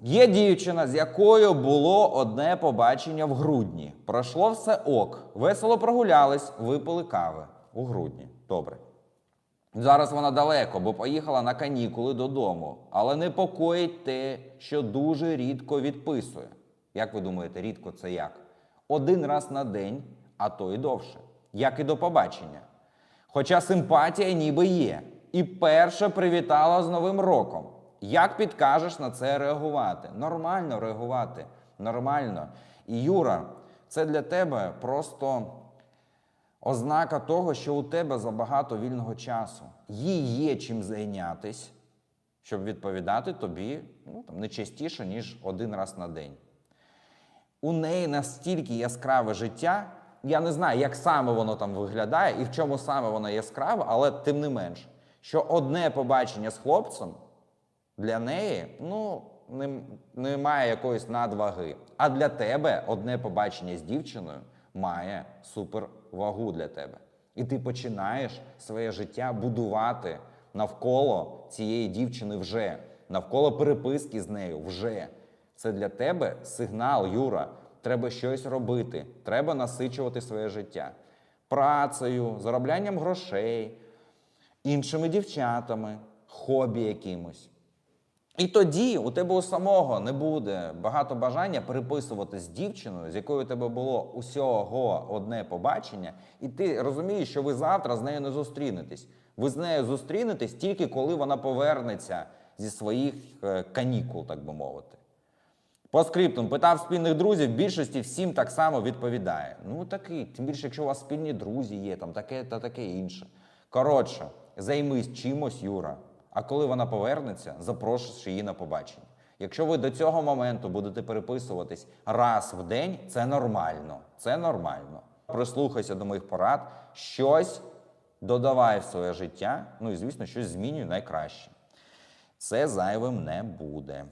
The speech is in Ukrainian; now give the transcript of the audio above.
Є дівчина, з якою було одне побачення в грудні. Пройшло все ок. Весело прогулялись, випили кави у грудні. Добре. Зараз вона далеко, бо поїхала на канікули додому. Але непокоїть те, що дуже рідко відписує. Як ви думаєте, рідко це як? Один раз на день, а то і довше. Як і до побачення. Хоча симпатія ніби є. І перша привітала з Новим роком. Як підкажеш на це реагувати? Нормально реагувати. Нормально. І Юра, це для тебе просто ознака того, що у тебе забагато вільного часу. Їй є чим зайнятись, щоб відповідати тобі ну, там, не частіше, ніж один раз на день. У неї настільки яскраве життя. Я не знаю, як саме воно там виглядає і в чому саме воно яскраве, але тим не менш, що одне побачення з хлопцем для неї ну, не, немає якоїсь надваги. А для тебе одне побачення з дівчиною має супервагу для тебе. І ти починаєш своє життя будувати навколо цієї дівчини вже, навколо переписки з нею вже. Це для тебе сигнал, Юра. Треба щось робити, треба насичувати своє життя працею, зароблянням грошей, іншими дівчатами, хобі якимось. І тоді у тебе у самого не буде багато бажання переписувати з дівчиною, з якою у тебе було усього одне побачення, і ти розумієш, що ви завтра з нею не зустрінетесь. Ви з нею зустрінетесь тільки коли вона повернеться зі своїх е, канікул, так би мовити. По скриптум питав спільних друзів, більшості всім так само відповідає. Ну такий, тим більше, якщо у вас спільні друзі є, там таке та таке інше. Коротше, займись чимось, Юра. А коли вона повернеться, запрошуєш її на побачення. Якщо ви до цього моменту будете переписуватись раз в день, це нормально. Це нормально. Прислухайся до моїх порад, щось додавай в своє життя, ну і звісно, щось змінюй найкраще. Це зайвим не буде.